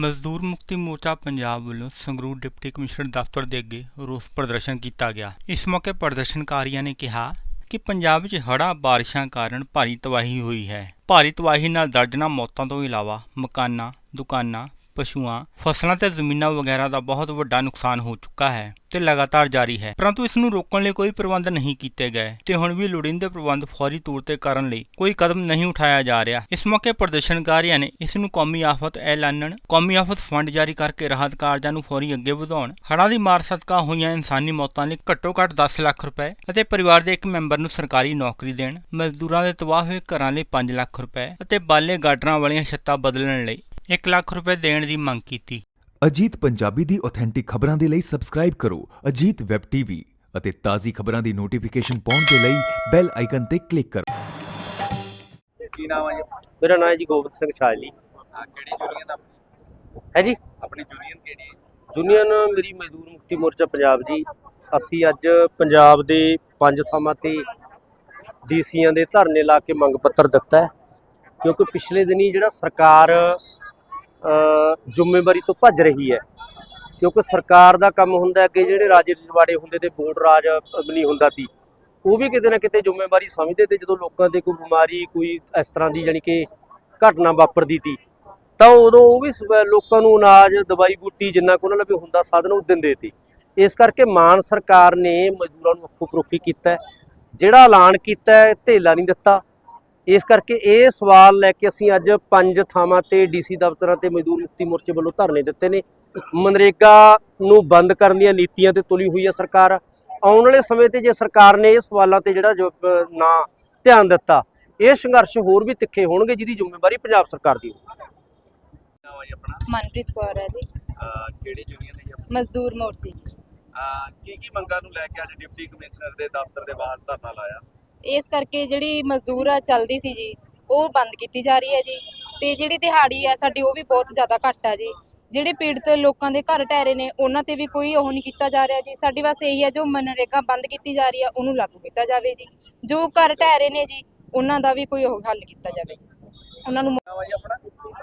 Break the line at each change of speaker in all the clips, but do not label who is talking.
ਮਜ਼ਦੂਰ ਮੁਕਤੀ ਮੋਰਚਾ ਪੰਜਾਬ ਵੱਲੋਂ ਸੰਗਰੂਰ ਡਿਪਟੀ ਕਮਿਸ਼ਨਰ ਦਫ਼ਤਰ ਦੇ ਅੱਗੇ ਰੋਸ ਪ੍ਰਦਰਸ਼ਨ ਕੀਤਾ ਗਿਆ। ਇਸ ਮੌਕੇ ਪ੍ਰਦਰਸ਼ਨਕਾਰੀਆਂ ਨੇ ਕਿਹਾ ਕਿ ਪੰਜਾਬ ਵਿੱਚ ਹੜ੍ਹਾਂ, ਬਾਰਿਸ਼ਾਂ ਕਾਰਨ ਭਾਰੀ ਤਬਾਹੀ ਹੋਈ ਹੈ। ਭਾਰੀ ਤਬਾਹੀ ਨਾਲ ਦਰਜਨਾਂ ਮੌਤਾਂ ਤੋਂ ਇਲਾਵਾ ਮਕਾਨਾਂ, ਦੁਕਾਨਾਂ ਪਸ਼ੂਆਂ, ਫਸਲਾਂ ਤੇ ਜ਼ਮੀਨਾਂ ਵਗੈਰਾ ਦਾ ਬਹੁਤ ਵੱਡਾ ਨੁਕਸਾਨ ਹੋ ਚੁੱਕਾ ਹੈ ਤੇ ਲਗਾਤਾਰ ਜਾਰੀ ਹੈ। ਪਰੰਤੂ ਇਸ ਨੂੰ ਰੋਕਣ ਲਈ ਕੋਈ ਪ੍ਰਬੰਧ ਨਹੀਂ ਕੀਤੇ ਗਏ ਤੇ ਹੁਣ ਵੀ ਲੋੜੀਂਦੇ ਪ੍ਰਬੰਧ ਫੌਰੀ ਤੌਰ ਤੇ ਕਰਨ ਲਈ ਕੋਈ ਕਦਮ ਨਹੀਂ ਉਠਾਇਆ ਜਾ ਰਿਹਾ। ਇਸ ਮੌਕੇ ਪ੍ਰਦਰਸ਼ਨਕਾਰੀਆਂ ਨੇ ਇਸ ਨੂੰ ਕੌਮੀ ਆਫਤ ਐਲਾਨਣ, ਕੌਮੀ ਆਫਤ ਫੰਡ ਜਾਰੀ ਕਰਕੇ ਰਾਹਤ ਕਾਰਜਾਂ ਨੂੰ ਫੌਰੀ ਅੱਗੇ ਵਧਾਉਣ, ਹੜ੍ਹਾਂ ਦੀ ਮਾਰ ਸਦਕਾ ਹੋਈਆਂ ਇਨਸਾਨੀ ਮੌਤਾਂ ਲਈ ਘੱਟੋ ਘੱਟ 10 ਲੱਖ ਰੁਪਏ ਅਤੇ ਪਰਿਵਾਰ ਦੇ ਇੱਕ ਮੈਂਬਰ ਨੂੰ ਸਰਕਾਰੀ ਨੌਕਰੀ ਦੇਣ, ਮਜ਼ਦੂਰਾਂ ਦੇ ਤਬਾਹ ਹੋਏ ਘਰਾਂ ਲਈ 5 ਲੱਖ ਰੁਪਏ ਅਤੇ ਬਾਲੇ ਗਾਡਰਾਂ ਵਾਲੀਆਂ ਛੱਤਾਂ ਬਦਲਣ ਲਈ 1 ਲੱਖ ਰੁਪਏ ਦੇਣ ਦੀ ਮੰਗ ਕੀਤੀ।
ਅਜੀਤ ਪੰਜਾਬੀ ਦੀ ਆਥੈਂਟਿਕ ਖਬਰਾਂ ਦੇ ਲਈ ਸਬਸਕ੍ਰਾਈਬ ਕਰੋ ਅਜੀਤ ਵੈਬ ਟੀਵੀ ਅਤੇ ਤਾਜ਼ੀ ਖਬਰਾਂ ਦੀ ਨੋਟੀਫਿਕੇਸ਼ਨ ਪਾਉਣ ਦੇ ਲਈ ਬੈਲ ਆਈਕਨ ਤੇ ਕਲਿੱਕ ਕਰੋ।
ਕੀ ਨਾਮ ਹੈ ਜੀ
ਮੇਰਾ ਨਾਮ ਹੈ ਜੀ ਗੋਬਿੰਦ ਸਿੰਘ ਛਾਜਲੀ
ਹਾਂ, ਕਿਹੜੀ ਯੂਨੀਅਨ ਆਪਣੀ?
ਹੈ ਜੀ?
ਆਪਣੀ ਯੂਨੀਅਨ ਕਿਹੜੀ ਹੈ?
ਯੂਨੀਅਨ ਮੇਰੀ ਮਜ਼ਦੂਰ ਮੁਕਤੀ ਮੋਰਚਾ ਪੰਜਾਬ ਜੀ ਅਸੀਂ ਅੱਜ ਪੰਜਾਬ ਦੇ ਪੰਜ ਥਾਵਾਂ ਤੇ ਡੀਸੀਆਂ ਦੇ ਧਰਨੇ ਲਾ ਕੇ ਮੰਗ ਪੱਤਰ ਦਿੱਤਾ ਹੈ। ਕਿਉਂਕਿ ਪਿਛਲੇ ਦਿਨੀ ਜਿਹੜਾ ਸਰਕਾਰ ਜ਼ਿੰਮੇਵਾਰੀ ਤੋਂ ਭੱਜ ਰਹੀ ਹੈ। ਕਿਉਂਕਿ ਸਰਕਾਰ ਦਾ ਕੰਮ ਹੁੰਦਾ ਹੈ ਕਿ ਜਿਹੜੇ ਰਾਜੇ ਰਜਵਾੜੇ ਹੁੰਦੇ ਤੇ ਬੋਰਡ ਰਾਜ ਵੀ ਨਹੀਂ ਹੁੰਦਾ ਸੀ, ਉਹ ਵੀ ਕਿਤੇ ਨਾ ਕਿਤੇ ਜ਼ਿੰਮੇਵਾਰੀ ਸਮਝਦੇ ਤੇ ਜਦੋਂ ਲੋਕਾਂ ਤੇ ਕੋਈ ਬਿਮਾਰੀ, ਕੋਈ ਇਸ ਤਰ੍ਹਾਂ ਦੀ ਜਾਨੀ ਕਿ ਘਟਨਾ ਵਾਪਰਦੀ ਤੀ ਤਾਂ ਉਦੋਂ ਉਹ ਵੀ ਲੋਕਾਂ ਨੂੰ ਅਨਾਜ, ਦਵਾਈ ਬੂਟੀ ਜਿੰਨਾ ਕੁ ਉਹਨਾਂ ਨਾਲ ਵੀ ਹੁੰਦਾ ਸਾਧਨ ਉਹ ਦਿੰਦੇ ਸੀ। ਇਸ ਕਰਕੇ ਮਾਨ ਸਰਕਾਰ ਨੇ ਮਜ਼ਦੂਰਾਂ ਨੂੰ ਅੱਖੋਂ ਪਰੋਖੀ ਕੀਤਾ ਜਿਹੜਾ ਐਲਾਨ ਕੀਤਾ ਹੈ, ਧੇਲਾ ਨਹੀਂ ਦਿੱਤਾ। ਇਸ ਕਰਕੇ ਇਹ ਸਵਾਲ ਲੈ ਕੇ ਅਸੀਂ ਅੱਜ ਪੰਜ ਥਾਵਾਂ ਤੇ ਡੀਸੀ ਦਫ਼ਤਰਾਂ ਤੇ ਮਜ਼ਦੂਰ ਮੁਕਤੀ ਮੋਰਚੇ ਵੱਲੋਂ ਧਰਨੇ ਦਿੱਤੇ ਨੇ। ਮਨਰੇਗਾ ਨੂੰ ਬੰਦ ਕਰਨ ਦੀਆਂ ਨੀਤੀਆਂ ਤੇ ਤੁਲੀ ਹੋਈ ਹੈ ਸਰਕਾਰ। ਆਉਣ ਵਾਲੇ ਸਮੇਂ ਤੇ ਜੇ ਸਰਕਾਰ ਨੇ ਇਹ ਸਵਾਲਾਂ ਤੇ ਜਿਹੜਾ ਨਾ ਧਿਆਨ ਦਿੱਤਾ ਇਹ ਸੰਘਰਸ਼ ਹੋਰ ਵੀ ਤਿੱਖੇ ਹੋਣਗੇ ਜਿਹਦੀ ਜ਼ਿੰਮੇਵਾਰੀ ਪੰਜਾਬ ਸਰਕਾਰ ਦੀ ਹੋਊਗੀ।
ਨਾਮ ਹੈ ਜੀ ਆਪਣਾ?
ਮਨਪ੍ਰੀਤ ਕੌਰ ਹੈ ਜੀ।
ਕਿਹੜੀ ਯੂਨੀਅਨ ਹੈ ਜੀ?
ਮਜ਼ਦੂਰ ਮੋਰਚੇ।
ਕੀ ਕੀ ਮੰਗਾਂ ਨੂੰ ਲੈ ਕੇ ਅੱਜ ਡਿਪਟੀ ਕਮਿਸ਼ਨਰ ਦੇ ਦਫ਼ਤਰ ਦੇ ਬਾਹਰ ਧਰਨਾ ਲਾਇਆ?
ਇਸ ਕਰਕੇ ਜਿਹੜੀ ਮਜ਼ਦੂਰ ਆ ਚੱਲਦੀ ਸੀ ਜੀ ਉਹ ਬੰਦ ਕੀਤੀ ਜਾ ਰਹੀ ਹੈ ਜੀ। ਤੇ ਜਿਹੜੀ ਦਿਹਾੜੀ ਆ ਸਾਡੀ ਉਹ ਵੀ ਬਹੁਤ ਜ਼ਿਆਦਾ ਘੱਟ ਆ ਜੀ। ਜਿਹੜੇ ਪੀੜਤ ਲੋਕਾਂ ਦੇ ਘਰ ਢਹਿ ਰਹੇ ਨੇ ਉਹਨਾਂ ਤੇ ਵੀ ਕੋਈ ਉਹ ਨਹੀਂ ਕੀਤਾ ਜਾ ਰਿਹਾ ਜੀ। ਸਾਡੀ ਬਸ ਇਹੀ ਹੈ ਜੋ ਮਨਰੇਗਾ ਬੰਦ ਕੀਤੀ ਜਾ ਰਹੀ ਆ ਉਹਨੂੰ ਲਾਗੂ ਕੀਤਾ ਜਾਵੇ ਜੀ। ਜੋ ਘਰ ਢਹਿ ਰਹੇ ਨੇ ਜੀ ਉਹਨਾਂ ਦਾ ਵੀ ਕੋਈ ਉਹ ਹੱਲ ਕੀਤਾ ਜਾਵੇ। ਉਹਨਾਂ ਨੂੰ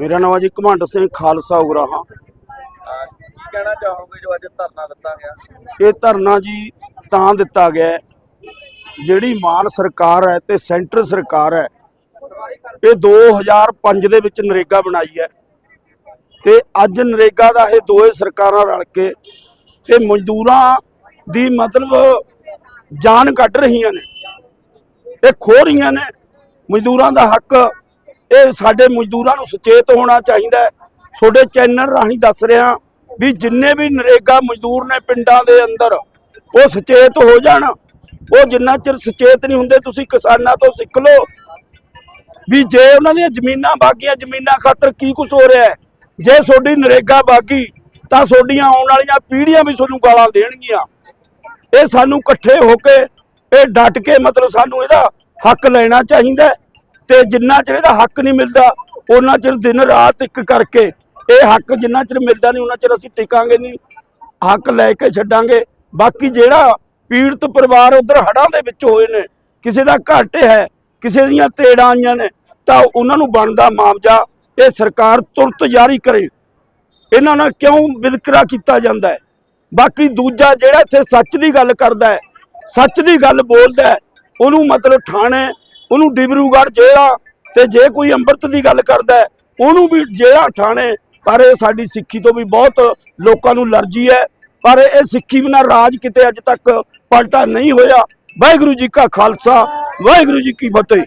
ਮੇਰਾ ਨਾਮ ਹੈ ਜੀ ਘਮੰਡ ਸਿੰਘ ਖਾਲਸਾ ਉਗਰਾਹਾਂ।
ਕੀ ਕਹਿਣਾ ਚਾਹੋਗੇ ਜੋ ਅੱਜ ਧਰਨਾ ਦਿੱਤਾ ਗਿਆ?
ਇਹ ਧਰਨਾ ਜੀ ਤਾਂ ਦਿੱਤਾ ਗਿਆ ਜਿਹੜੀ ਮਾਨ ਸਰਕਾਰ ਹੈ ਤੇ ਸੈਂਟਰ ਸਰਕਾਰ ਹੈ, ਇਹ 2005 ਦੇ ਵਿੱਚ ਨਰੇਗਾ ਬਣਾਈ ਹੈ। ਤੇ ਅੱਜ ਨਰੇਗਾ ਦਾ ਇਹ ਦੋਏ ਸਰਕਾਰਾਂ ਰਲ ਕੇ ਤੇ ਮਜ਼ਦੂਰਾਂ ਦੀ ਮਤਲਬ ਜਾਨ ਕੱਢ ਰਹੀਆਂ ਨੇ। ਇਹ ਖੋ ਰਹੀਆਂ ਨੇ। ਮਜ਼ਦੂਰਾਂ ਦਾ ਹੱਕ, ਇਹ ਸਾਡੇ ਮਜ਼ਦੂਰਾਂ ਨੂੰ ਸੁਚੇਤ ਹੋਣਾ ਚਾਹੀਦਾ ਹੈ। ਤੁਹਾਡੇ ਚੈਨਲ ਰਾਹੀਂ ਦੱਸ ਰਿਹਾ ਵੀ ਜਿੰਨੇ ਵੀ ਨਰੇਗਾ ਮਜ਼ਦੂਰ ਨੇ ਪਿੰਡਾਂ ਦੇ ਅੰਦਰ, ਉਹ ਸੁਚੇਤ ਹੋ ਜਾਣ। ਉਹ ਜਿੰਨਾ ਚਿਰ ਸੁਚੇਤ ਨਹੀਂ ਹੁੰਦੇ, ਤੁਸੀਂ ਕਿਸਾਨਾਂ ਤੋਂ ਸਿੱਖ ਲਓ। ਵੀ ਜੇ ਉਹਨਾਂ ਦੀਆਂ ਜ਼ਮੀਨਾਂ ਬਾਗੀਆਂ, ਜ਼ਮੀਨਾਂ ਖਾਤਰ ਕੀ ਕੁਝ ਹੋ ਰਿਹਾ ਹੈ, ਜੇ ਤੁਹਾਡੀ ਨਰੇਗਾ ਬਾਗੀ, ਤਾਂ ਤੁਹਾਡੀਆਂ ਆਉਣ ਵਾਲੀਆਂ ਪੀੜ੍ਹੀਆਂ ਵੀ ਤੁਹਾਨੂੰ ਗਾਲਾਂ ਦੇਣਗੀਆਂ। ਇਹ ਸਾਨੂੰ ਇਕੱਠੇ ਹੋ ਕੇ, ਇਹ ਡਟ ਕੇ ਮਤਲਬ ਸਾਨੂੰ ਇਹਦਾ ਹੱਕ ਲੈਣਾ ਚਾਹੀਦਾ ਤੇ ਜਿੰਨਾ ਚਿਰ ਇਹਦਾ ਹੱਕ ਨਹੀਂ ਮਿਲਦਾ, ਉਹਨਾਂ ਚਿਰ ਦਿਨ ਰਾਤ ਇੱਕ ਕਰਕੇ ਇਹ ਹੱਕ ਜਿੰਨਾ ਚਿਰ ਮਿਲਦਾ ਨਹੀਂ, ਉਹਨਾਂ ਚਿਰ ਅਸੀਂ ਟਿਕਾਂਗੇ ਨਹੀਂ, ਹੱਕ ਲੈ ਕੇ ਛੱਡਾਂਗੇ। ਬਾਕੀ ਜਿਹੜਾ ਪੀੜਤ ਪਰਿਵਾਰ ਉਧਰ ਹੜਾਂ ਦੇ ਵਿੱਚ ਹੋਏ ਨੇ, ਕਿਸੇ ਦਾ ਘਾਟ ਹੈ, ਕਿਸੇ ਦੀਆਂ ਤੇੜਾਂ ਆਈਆਂ ਨੇ, ਤਾਂ ਉਹਨਾਂ ਨੂੰ ਬਣਦਾ ਮੁਆਵਜ਼ਾ ਇਹ ਸਰਕਾਰ ਤੁਰਤ ਜਾਰੀ ਕਰੇ। ਇਹਨਾਂ ਨਾਲ ਕਿਉਂ ਵਿਤਕਰਾ ਕੀਤਾ ਜਾਂਦਾ ਹੈ? ਬਾਕੀ ਦੂਜਾ ਜਿਹੜਾ ਇੱਥੇ ਸੱਚ ਦੀ ਗੱਲ ਕਰਦਾ ਹੈ, ਸੱਚ ਦੀ ਗੱਲ ਬੋਲਦਾ ਹੈ, ਉਹਨੂੰ ਮਤਲਬ ਥਾਣੇ ਉਹਨੂੰ ਡਿਬਰੂਗੜ੍ਹ ਜੇਲ੍ਹਾਂ ਤੇ ਜੇ ਕੋਈ ਅੰਮ੍ਰਿਤ ਦੀ ਗੱਲ ਕਰਦਾ ਉਹਨੂੰ ਵੀ ਜੇਲ੍ਹਾਂ ਥਾਣੇ ਪਰ ਇਹ ਸਾਡੀ ਸਿੱਖੀ ਤੋਂ ਵੀ ਬਹੁਤ ਲੋਕਾਂ ਨੂੰ ਅਲਰਜੀ ਹੈ, ਪਰ ਇਹ ਸਿੱਖੀ ਬਿਨਾਂ ਰਾਜ ਕਿਤੇ ਅੱਜ ਤੱਕ ਪਲਟਾ ਨਹੀਂ ਹੋਇਆ। ਵਾਹਿਗੁਰੂ ਜੀ ਕਾ ਖਾਲਸਾ ਵਾਹਿਗੁਰੂ ਜੀ ਕੀ ਫਤਿਹ।